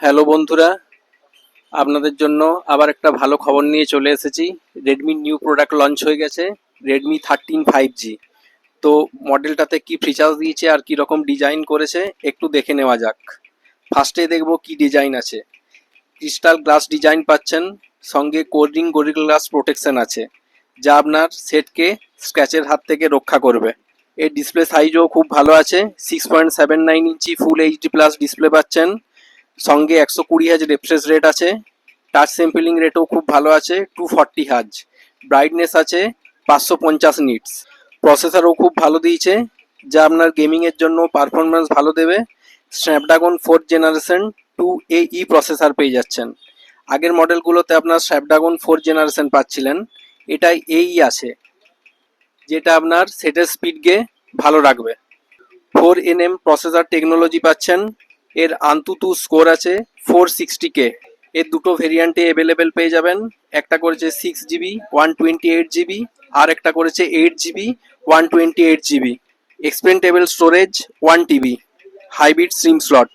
Hello বন্ধুরা, আপনাদের জন্য আবার একটা ভালো খবর নিয়ে চলে এসেছি। রেডমির নিউ প্রোডাক্ট লঞ্চ হয়ে গেছে রেডমি থার্টিন ফাইভ জি তো মডেলটাতে কি ফিচার্স দিয়েছে আর কি রকম ডিজাইন করেছে, একটু দেখে নেওয়া যাক। ফার্স্টে দেখব কি ডিজাইন আছে। ক্রিস্টাল গ্লাস ডিজাইন পাচ্ছেন, সঙ্গে কোল্ডিং গরি গ্লাস প্রোটেকশন আছে, যা আপনার সেটকে স্ক্র্যাচের হাত থেকে রক্ষা করবে। এর ডিসপ্লে সাইজও খুব ভালো আছে six point seven nine inch full HD plus display পাচ্ছেন। সঙ্গে একশো কুড়ি হাজ রিফ্রেশ রেট আছে। টাচ স্যাম্পলিং রেটও খুব ভালো আছে টু ফর্টি হাজ। ব্রাইটনেস আছে, পাঁচশো পঞ্চাশ নিটস প্রসেসরও খুব ভালো দিয়েছে, যা আপনার গেমিংয়ের জন্য পারফরমেন্স ভালো দেবে। Snapdragon fourth generation two A E processor পেয়ে যাচ্ছেন। আগের মডেলগুলোতে আপনার স্ন্যাপড্রাগন ফোর্থ জেনারেশন পাচ্ছিলেন। এটাই এই আছে, যেটা আপনার সেটের স্পিডকে ভালো রাখবে। Four N M processor technology পাচ্ছেন। এর আন্তুতু স্কোর আছে ফোর সিক্সটি কে এর দুটো ভেরিয়েন্টে অ্যাভেলেবেল পেয়ে যাবেন। একটা করেছে six GB one twenty eight GB আর একটা করেছে eight GB one twenty eight GB expandable storage one TB hybrid SIM slot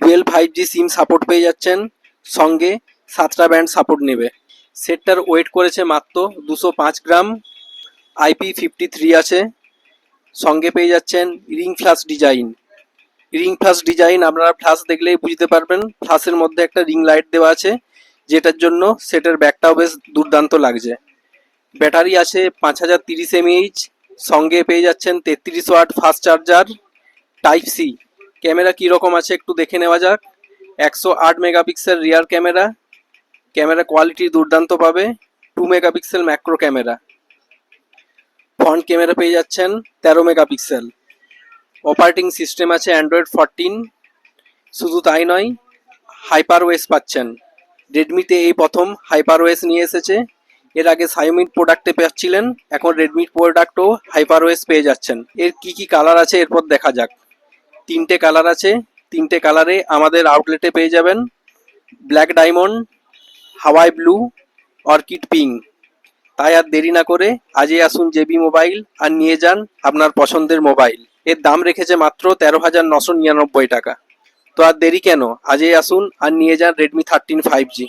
twelve five G SIM support পেয়ে যাচ্ছেন। সঙ্গে সাতটা ব্যান্ড সাপোর্ট নেবে। সেটটার ওয়েট করেছে মাত্র দুশো পাঁচ গ্রাম। আইপি ফিফটি থ্রি আছে। সঙ্গে পেয়ে যাচ্ছেন ring flash design ring flash design আপনারা ফ্লাশ দেখলেই বুঝতে পারবেন। ফ্লাশের মধ্যে একটা রিং লাইট দেওয়া আছে, যেটার জন্য সেটের ব্যাকটাও বেশ দুর্দান্ত লাগছে। ব্যাটারি আছে পাঁচ হাজার তিরিশ এমএইচ সঙ্গে পেয়ে যাচ্ছেন তেত্রিশ watt fast charger type C camera কীরকম আছে একটু দেখে নেওয়া যাক। একশো আট megapixel rear camera camera quality দুর্দান্ত পাবে two megapixel macro camera front camera পেয়ে যাচ্ছেন তেরো মেগাপিক্সেল অপারেটিং সিস্টেম আছে অ্যান্ড্রয়েড ফোরটিন শুধু তাই নয় হাইপার ওয়েস পাচ্ছেন। রেডমিতে এই প্রথম হাইপার ওয়েস নিয়ে এসেছে। এর আগে সাইমিট প্রোডাক্টে পাচ্ছিলেন, এখন রেডমির প্রোডাক্টও হাইপার ওয়েস পেয়ে যাচ্ছেন। এর কি কি কালার আছে এরপর দেখা যাক। তিনটে কালার আছে। তিনটে কালারে আমাদের আউটলেটে পেয়ে যাবেন। Black diamond Hawaii blue orchid pink তাই আর দেরি না করে আজই আসুন জেবি মোবাইল আর নিয়ে যান আপনার পছন্দের মোবাইল এর দাম রেখেছে মাত্র তেরো হাজার নশো নিরানব্বই টাকা। তো আর দেরি কেন? আজই আসুন আর নিয়ে যান রেডমি থার্টিন ফাইভ জি